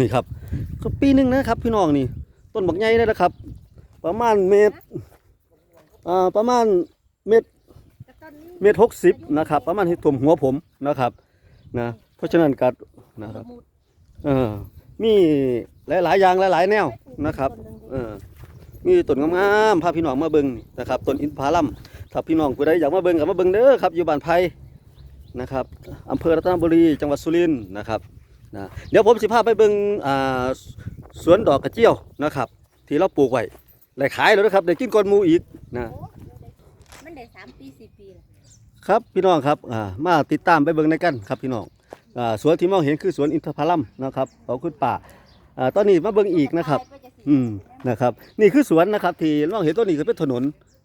นี่ครับก็ปีหนึ่งนะครับ พี่น้องนี่ ต้นบักใหญ่เลยนะครับ ประมาณเมตรอ่าประมาณเมตรเมตรหกสิบนะครับ ประมาณที่ถ่วมหัวผมนะครับนะเพราะฉะนั้นกัดนะครับเออมีหลายๆอย่างหลาย ๆ แนวนะครับเออมีต้นงามๆพาพี่น้องมาเบิ่งนะครับต้นอินทผลัมถ้าพี่น้องผู้ใดอยากมาเบิ่งก็มาเบิ่งเด้อครับอยู่บ้านไผ่นะครับอำเภอรัตนบุรีจังหวัดสุรินทร์นะครับ นะเดี๋ยวผมสิพาไปเบิ่งอ่าสวนดอกกระเจียวนะครับ ที่เราปลูกไว้ได้ขายแล้วนะครับได้กินก่อนหมูอีกนะมันได้สามปีสี่ปีแล้วครับพี่น้องครับอ่ามาติดตามไปเบิ่งในกันครับพี่น้องอ่าสวนที่มองเห็นคือสวนอินทผลัมนะครับของคุณป่าอ่าตอนนี้มาเบิ่งอีกนะครับก็จะสิอืมนะครับ นี่คือสวนนะครับ ที่มองเห็นต้นนี้ก็เป็นถนน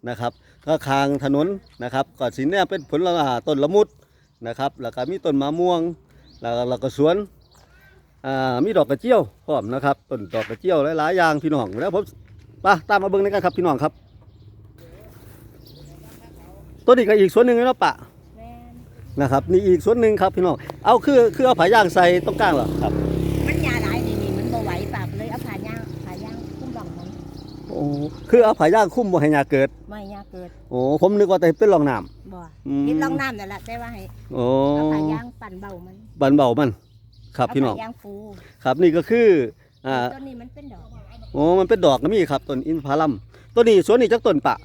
นะครับก็คางถนนนะครับก่อนสินเนี่ยเป็นผลละต้นละมุดนะครับ แล้วก็มีต้นมะม่วง แล้วก็แล้วก็สวน อ่ามีดอกกระเจียวพร้อมนะครับต้นดอกกระเจียวหลายๆอย่างพี่น้องแล้วผมไปตามมาเบิ่งในกันครับพี่น้องครับต้นนี้ก็อีกสวนหนึ่งแล้วปะแม่นนะครับนี่อีกสวนหนึ่งครับพี่น้องเอาคือคือเอาผายางใส่ตรงกลางเหรอครับมันยาหลายนี่นี่มันบ่ไหวปากเลยเอาผ่าย่างผ่าย่างคุ้มบังมันโอ้คือเอาผายางคุ้มบ่ให้ยาเกิดไม่ยาเกิดโอ้ผมนึกว่าแต่เป็นรองน้บ่อืมเห็นลองน้ำนั่นแหละแต่ว่าให้ำโอ้เอาผ่าย่างปั่นเบามันบันเบามัน ครับพี่น้องเาผ่าย่างฟูครับนี่ก็คืออ่าต้นนี้มันเป็นดอกโอ้มันเป็นดอกก็มีครับต้นอินทผลัมต้นนี้สวนนี้จักต้นปะ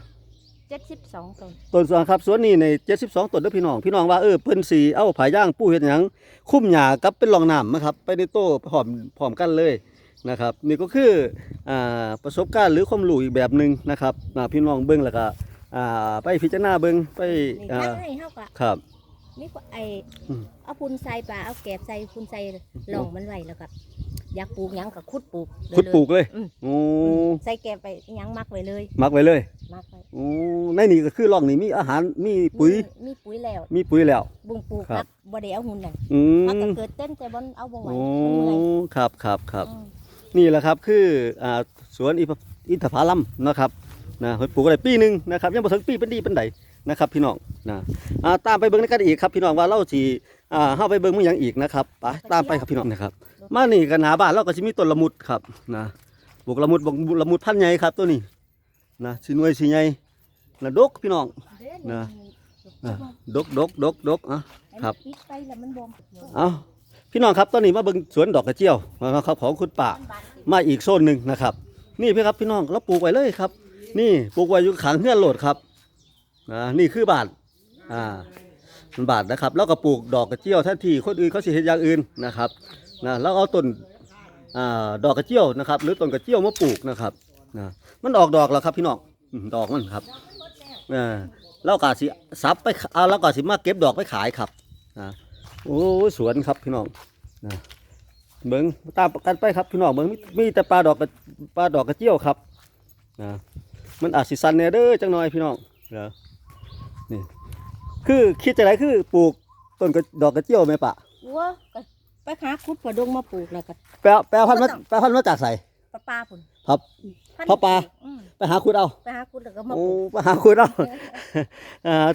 เจ็ดสิบสองต้นต้นสวนครับสวนนี้ใน 72 ต้นเด้อพี่น้องพี่น้องว่าเออเพิ่นสีเอาผายางปูเฮ็ดหยังคุ้มหญ้ากับเป็นรองน้ำนะครับ ไปในโต้พร้อมพร้อมกันเลยนะครับ นี่ก็คืออ่าประสบการณ์หรือความรู้อีกแบบหนึงนะครับอ่าพี่น้องเบิ่งแล้วก็อ่าไปพิจารณาเบิ่งไปนี่อ่าถ้าให้เฮาก็ครับ นี่ก็ไออืม เอาพุนใส่ปลาเอาแกบใส่พุนใส่ลองมันไว้แล้วก็อยากปลูกหยังก็ขุดปลูกเยขุดปลูกเลยอืมโอ้ใส่แกบไปหยังมักไว้เลยมักไว้เลยมักไว้โอ้ในนี่ก็คือร่องนี่มีอาหารมีปุ๋ย มีปุ๋ยแล้วมีปุ๋ยแล้ว บุงปลูกครับ ครับบ่ได้เอาหุ่นนั่นอืมันก็มเกิดเต้นแต่บนเอาบ่ไหวโอ้มันเมื่อยครับครับครับ อืมนี่แหละครับคืออ่าสวนอินทอินทผลัมนะครับนะเพิ่นปลูกได้ปีหนึงนะครับยังบ่ถึงปีเป็นดีเป็นใดนะครับพี่น้อง นะอ่าตามไปเบิ่งในกันอีกครับพี่น้องว่าเราสิอ่าเฮาไปเบิ่งมันหยังอีกนะครับไปตามไปครับพี่น้องนะครับ มานี่กันหน้าบ้านเราก็สิมีต้นละมุดครับนะปลูกละมุดบอกละมุดพันธุ์ใหญ่ครับตัวนี้นะสิหน่วยสิใหญ่นะดกพี่น้องนะนะดกดกดกดกอะครับปิดไปแล้วมันบ่มเอาพี่น้องครับตอนนี้มาเบิ่งสวนดอกกระเจียวนะครับของคุณป่ามาอีกโซนหนึ่งนะครับ นี่พี่ครับพี่น้องเราปลูกไว้เลยครับ นี่ปลูกไว้อยู่ขังเฮือนโหลดครับอ่านี่คือบาท อ่ามันบาทนะครับ แล้วก็ปลูกดอกกระเจียวท่นที่คนอื่นเขาสิเห็นอย่างอื่นนะครับนะแล้วเอาต้นอ่าดอกกระเจียวนะครับ หรือต้นกระเจียวมาปลูกนะครับนะมันออกดอกแล้วครับพี่น้องดอกมันครับอ่าแล้วก็สิซับไปเอาแล้วก็สิมาเก็บดอกไปขายครับนะโอ้สวนครับพี่น้องนะเบิ้งตามกันไปครับพี่น้องเบิ้งมีมีแต่ปลาดอกกระปลาดอกกระเจียวครับนะมันอาจสิสันแน่เด้อจังหน่อยพี่น้องเด้อนี่ คือคิดจะไรคือปลูกต้นกระดอกกระเจียวไหมปะวัวก็ไปหาขุดปลาดงมาปลูกแล้วก็แปลแปลพันธุ์มาแปลพันธุ์มาจากใสปลาปลาพุ่นครับพันธุ์เพราะปลาอืมไปหาคุดเอาไปหาขุดแล้วก็มาโอ้ปลูกไปหาคุดเอาอ่า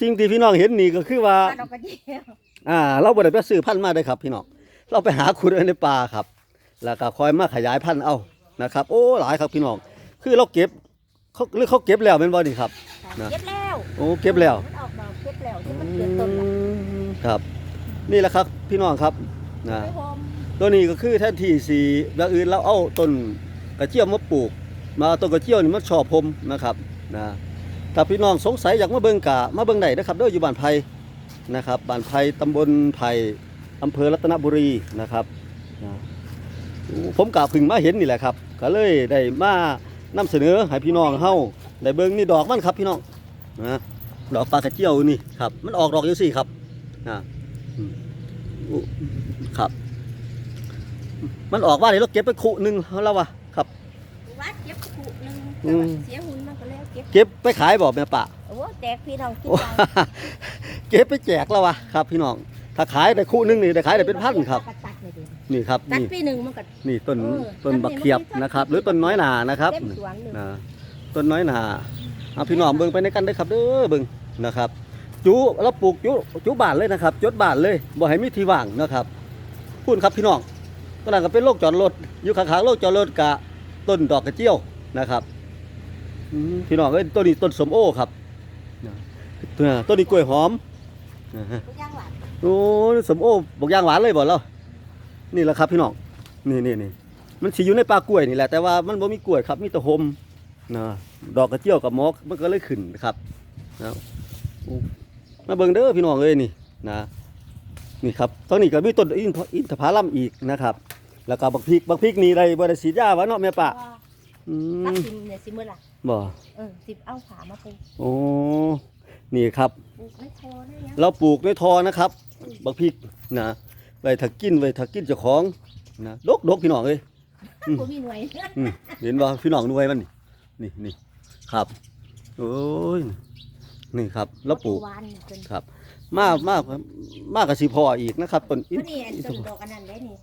สิ่งที่พี่น้องเห็นนี่ก็คือว่าปลาดอกกระเจียวอ่า เราบ่ได้ไปซื้อพันธุ์มาเด้อครับ พี่น้องเราไปหาคุดเอาในป่าครับ แล้วก็คอยมาขยายพันธุ์เอานะครับ โอ้หลายครับพี่น้องคือเราเก็บ เขาหรือเขาเก็บแล้วเป็นบ่นี่ครับ นะ เก็บแล้วโอ้เก็บแล้วมันออกดอกเก็บแล้วที่มันเกิดต้นละครับ นี่แหละครับพี่น้องครับนะไปโฮมตัวนี้ก็คือแท่นที่สีอย่างอื่นเราเอาต้นกระเจียวมาปลูก มาเอาต้นกระเจียวนี่มาชอบผมนะครับนะถ้าพี่น้องสงสัยอยากมาเบิ่งกะมาเบิ่งได้นะครับเด้ออยู่บ้านไผ่นะครับบ้านไผ่ตำบลไผ่อำเภอรัตนบุรีนะครับนะผมกะพึ่งมาเห็นนี่แหละครับ ก็เลยได้มา นำเสนอให้พี่น้องเฮาได้เบิ่งนี่ดอกมันครับพี่น้องนะดอกปลากระเจียวนี่ครับ มันออกดอกอยู่สี่ครับนะอืมอู้ครับ มันออกว่าเดี๋ยวเราเก็บไปคุหนึ่งแล้ววะครับวัดเก็บขุหนึงอืมเสียหุ่นมันก็แล้วเก็บเก็บไปขายบอกแม่ป่าโอ้แจกพี่น้องกินโอ้ไปเก็บไปแจกแล้ววะครับ พี่น้องถ้าขายได้คู่หนึงนี่ได้ขายได้เป็นพันครับตัดเลยดินี่ครับตัดนี่ปีหนึ่งมันก็ นี่ต้นเออต้นบักเขียบนะครับ หรือต้นน้อยหนานะครับเต็มสวนเลย นะต้นน้อยหนาเอาพี่น้องเบิ่งไปในกันเด้อครับเด้อเบิ่งนะครับจูเราปลูกจูจูบานเลยนะครับจดบานเลยบ่ให้มีที่ว่างนะครับพูดครับพี่น้องต้นนั้นก็เป็นโรคจอดรถอยู่ข้างๆโรคจอดรถกะต้นดอกกระเจียวนะครับอืมพี่น้องเอ้ยต้นนี้ต้นสมโอครับนะต้นนี้กล้วยหอมนะฮะทุกอย่างหวานโอ้สมโอบอกยางหวานเลยบ่เรา นี่แหละครับพี่น้องนี่นี่นี่มันสิอยู่ในป่ากล้วยนี่แหละแต่ว่ามันบ่มีกล้วยครับมีแต่หมนะดอกกระเจียวกับหมอกมันก็เลยขึ้นนะครับนะโอ้มาเบิ่งเด้อพี่น้องเอ้ยนี่นะนี่ครับตอนนี้ก็มีต้นอินทอินทผลัมอีกนะครับ แล้วก็บักพริกบักพริกนี่ได้บ่ได้ฉีดยาวะเนาะแม่ปะอืตักมสิมเนี่ยสิมื้อละบ่เออสิบเอาขามาปลูกโอ้นี่ครับปลูกไม่โทรได้ยังเราปลูกในทอนะครับ บักพริกนะ ไว้ถักกินไว้ถักกินเจ้าของนะดกดกพี่น้องเอ้ยอืมบ่มีหน่วยอืมเห็นบ่พี่น้องด้วยมันนี่นี่นี่ครับโอ้ยนี่ครับ แล้วปลูกหวานจนครับ มากมากมากกับสีพออีกนะครับต้นอิเพนราะนี่อันต้นดอกอันนั้นได้นี่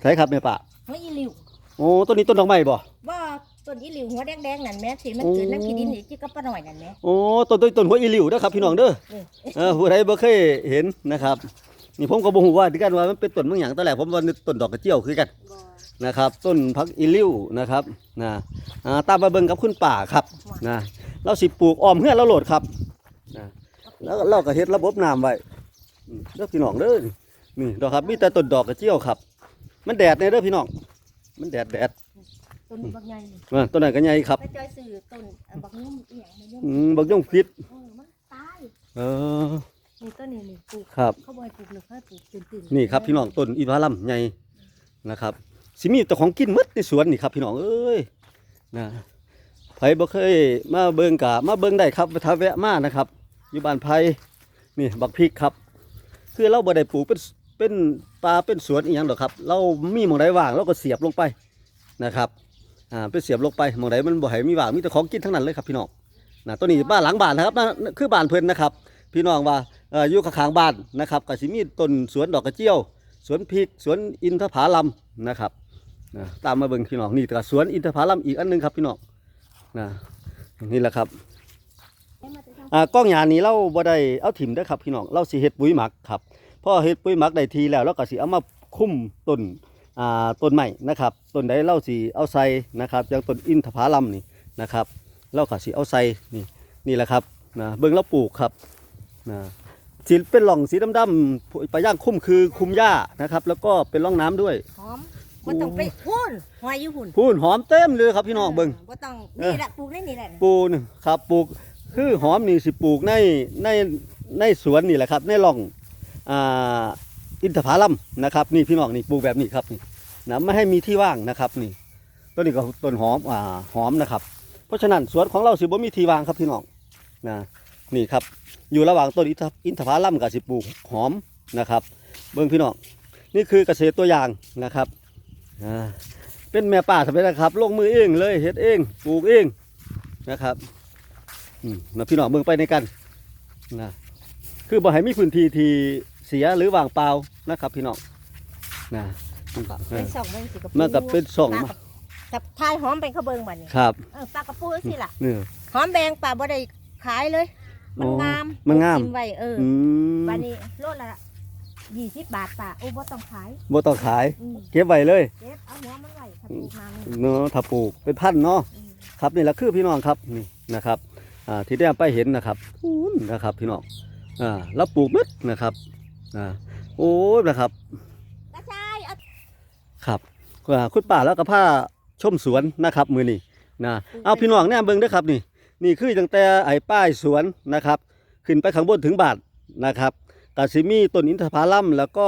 ใช่ครับแม่ปะหัวอีหลิวโอ้ต้นนี้ต้นดอกไม้บ่ว่าต้นอีหลิวหัวแดงๆนั่นแหม่สิมันโอ้เกิดน้ำขี้ดินนี่จิกกับป้าหน่อยนั่นแหม่โอ้ต้นต้นต้นหัวอีหลิวนะครับ พี่น้องเด้อเออเออผู้ใดบ่เคยเห็นนะครับ นี่ผมก็บ่ฮู้ว่าที่กันว่ามันเป็นต้นบางอย่างตอนแรกผมว่านึกต้นดอกกระเจียวคือกันบ่นะครับ ต้นพักอีลิ้วนะครับนะอ่าตามมาเบิ่งกับคุณป่าครับนะเราสิปลูกอ้อมเฮือนเราโหลดครับนะแล้วเราก็เฮ็ดระบบน้ำไว้อืมเด้อพี่น้องเด้อนี่ดอกครับมีแต่ต้นดอกกระเจียวครับ มันแดดแน่เด้อพี่น้องมันแดดแดดต้นบักใหญ่นี่อ่าต้นนั้นก็ใหญ่ครับแล้วจอยซื้อต้นเอ่อบักนุ่มอีหยังมายุ่งอืมบักย่องฟิตเออมันตายเออ นี่ต้นนี้นี่ปลูกครับ เขาบ่ให้ปลูกเลยเขาให้ปลูกตื่นๆนี่ครับพี่น้องต้นอินทผลัมใหญ่นะครับสิมีแต่ของกินหมดในสวนนี่ครับพี่น้องเอ้ยนะไผบ่เคยมาเบิ่งกะมาเบิ่งได้ครับถ้าแวะมานะครับ อยู่บ้านไผนี่บักพริกครับ คือเราบ่ได้ปลูกเป็นเป็นปลาเป็นสวนอีหยังดอกครับ เรามีหม่องใดว่างเราก็เสียบลงไปนะครับอ่าไปเสียบลงไปหม่องใดมันบ่ให้มีว่างมีแต่ของกินทั้งนั้นเลยครับพี่น้องนะตัวนี้บ้านหลังบ้านนะครับนั่นคือบ้านเพิ่นนะครับ พี่น้องว่าอยู่ข้างบ้านนะครับก็สิมีต้นสวนดอกกระเจียว สวนพริกสวนอินทผลัมนะครับตามมาเบิ่งพี่น้องนี่ก็สวนอินทผลัมอีกอันหนึงครับพี่น้องนะนี่แหละครับอ่ากล้องหยานี้เราบ่ได้เอาถิ่มเด้ครับพี่น้องเราสิเฮ็ดปุ๋ยหมักครับพอเฮ็ดปุ๋ยหมักได้ทีแล้วเราก็สิเอามาคุ้มต้นอ่าต้นใหม่นะครับต้นใดเราสิเอาใส่นะครับอย่างต้นอินทผลัมนี่นะครับเราก็สิเอาใส่นี่นี่แหละครับนะเบิ่งเราปลูกครับ นะสีเป็นหล่องสีดำๆไปย่างคุ้มคือคุมหญ้านะครับ แล้วก็เป็นร่องน้ำด้วย หอมบ่ต้องไปพุ่นหอยอยู่หุ่นพูนหอมเต็มเลยครับพี่น้องเบิ่ง บ่ต้องเออ นี่แหละปลูกได้นี่แหละปลูกนี่ครับปลูกคือหอมนี่สิปลูกในในในสวนนี่แหละครับ ในร่องอ่าอินทผลัมนะครับ นี่พี่น้องนี่ปลูกแบบนี้ครับนี่นะไม่ให้มีที่ว่างนะครับนี่ต้นนี้ก็ต้นหอมอ่าหอมนะครับ เพราะฉะนั้นสวนของเราสิบ่มีที่ว่างครับพี่น้องนะ นี่ครับ อยู่ระหว่างต้นอินทอินทผลัมกับสิปลูกหอมนะครับ เบิ่งพี่น้องนี่คือเกษตรตัวอย่างนะครับอ่าเป็นแม่ป่าทำไมนะครับ ลงมือเองเลยเฮ็ดเองปลูกเองนะครับอืมนะพี่น้องเบิ่งไปในกันนะคือบ่ให้มีพื้นที่ที่เสียหรือว่างเปล่านะครับ พี่น้องนะเอเป็นอสองเป็นสิกระมันก็เป็นส่องปลากับกับทายหอมเป็นข้าวเบิงบัดนี้ครับเออปลากระปูสิล่ะเนี่ยหอมแดงป่าบ่ได้ขายเลย มันงามมันงามซิมไว้เออออืมบัดนี้โลละ20บาทป่าโอ้บ่ต้องขายบ่ต้องขาย อืมเก็บไว้เลย เก็บเอาหัวมันไว้ถ้าปลูกมานี่เนาะถ้าปลูกเป็นพันธุ์เนาะ อืมครับนี่แหละคือพี่น้องครับนี่นะครับอ่าที่ได้ไปเห็นนะครับอู้นนะครับพี่น้องอ่าแล้วปลูกหมึดนะครับอ่าโอ้ยนะครับกระชายเอาครับอ่าคุณป้าแล้วก็ผ้าชมสวนนะครับมือนี่นะเอาพี่น้องเนี่ยเบิ่งเด้อครับนี่ นี่คือตั้งแต่ไอ้ป้ายสวนนะครับ ขึ้นไปข้างบนถึงบาทนะครับกาซิมีต้นอินทผลัมแล้วก็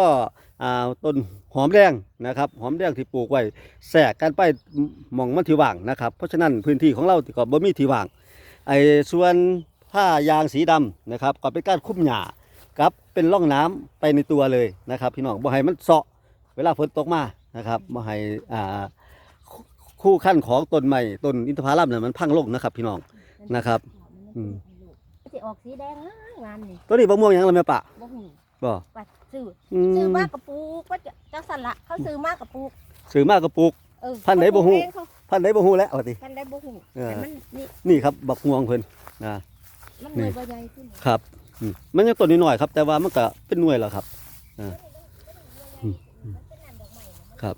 ต้นหอมแดงนะครับ หอมแดงที่ปลูกไว้แทรกกันไปหมองมันที่ว่างนะครับ เพราะฉะนั้นพื้นที่ของเราก็บ่มีที่ว่างไอ้ส่วนผ้ายางสีดำนะครับก็เป็นการคุ้มหญ้ากับเป็นร่องน้ำไปในตัวเลยนะครับพี่น้องบ่ให้มันเซาะเวลาฝนตกมานะครับบ่ให้อ่าคู่ขั้นของต้นไม้ต้นอินทผลัมเนี่ยมันพังลงนะครับพี่น้อง นะครับ อืมสิออกสีแดงงามงามนี่ตัวนี้บะม่วงหยังล่ะแม่ปะบ่ฮู้บ่ว่าซื้ออืซื้อมมากระปูกว่าจะจังสั่นละเขาซื้อมากระปูกซื้อมากระปุก เออพันไหนบ่ฮู้ เขาปลูกเองเขาพันได้บ่ฮู้แล้วเอาติ พันได้บ่ฮู้เออ แต่มันนี่นี่ครับบักม่วงเพิ่นนะ มันหน่วยบ่ใหญ่ขึ้นครับอืมมันยังต้นน้อยๆครับ แต่ว่ามันก็เป็นหน่วยแล้วครับอ่าอืมครับ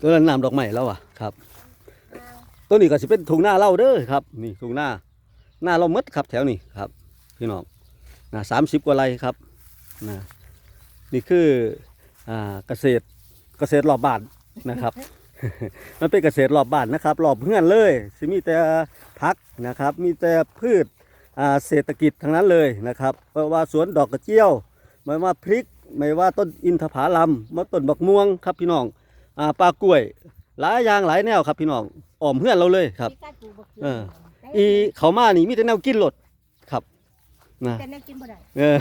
ต้นน้ำดอกไม้แล้วอะครับ ต้นนี้ก็สิเป็นทุ่งหน้าเล่าเด้อครับ นี่ทุ่งหน้าหน้าเราหมดครับ แถวนี้ครับ พี่น้องนะสามสิบกว่าไร่ครับนะนี่คืออ่าเกษตรเกษตรรอบบ้านนะครับ มันเป็นเกษตรรอบบ้านนะครับรอบเพื่อนเลยสิมีแต่พักนะครับ มีแต่พืชอ่าเศรษฐกิจทั้งนั้นเลยนะครับไม่ว่าสวนดอกกระเจียวไม่ว่าพริกไม่ว่าต้นอินทผลัมมาต้นบักม่วงครับพี่น้องอ่าปลากล้วย หลายอย่างหลายแนวครับพี่น้องอ้อมเพื่อนเราเลยครับมีการปลูกบักเขืเออ อีเขามานี่มีแต่แนวกินหลดครับนะแต่แนวกินบ่ได้เออ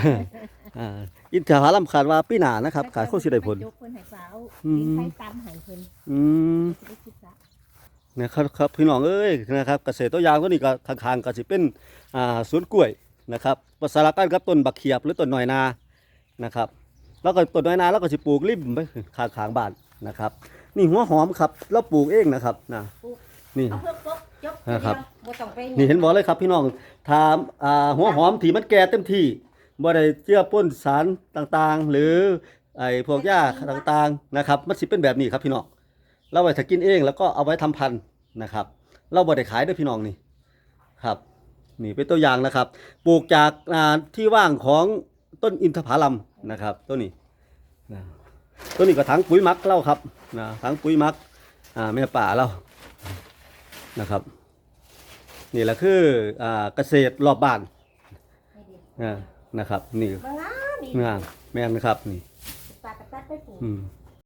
อ่าอินทผลัมขาดว่าปีหน้านะครับขาดโคสิได้ผลยกเพิ่นให้สาวอืมดินไผตามให้เพิ่นอืมสิได้คิดซะนะครับครับพี่น้องเอ้ยนะครับเกษตรตัวอย่างตัวนี้ก็ข้างๆก็สิเป็นอ่าสวนกล้วยนะครับประสานกันกับต้นบักเขียบหรือต้นหน่อยนานะครับ แล้วก็ต้นหน่อยนาแล้วก็สิปลูกริมไปข้างๆบ้านนะครับ นี่หัวหอมครับเราปลูกเองนะครับนะนี่ เอาเพิ่มปุ๊บจบนะครับ บ่ต้องไปนี่เห็นบอกเลยครับพี่น้องถามอ่าหัวหอมที่มันแก่เต็มที่บ่ได้เจือป้นสารต่างๆ หรือไอ้พวกหญ้าต่างๆนะครับ มันสิเป็นแบบนี้ครับพี่น้องเราไว้ถ้ากินเอง แล้วก็เอาไว้ทำพันธุ์นะครับ เราบ่ได้ขายเด้วยพี่น้องนี่ครับ นี่เป็นตัวอย่างนะครับ ปลูกจากอ่าที่ว่างของต้นอินทผลัมนะครับต้นนี้นะ ต้นนี้ก็ถังปุ๋ยหมักเราครับนะถังปุ๋ยหมักอ่าแม่ป่าเรานะครับ นี่แหละคืออ่าเกษตรรอบบ้านอ่านะครับ นี่มางามนี่งามแม่นครับนี่ปลาตะกัดไปปลูกอืม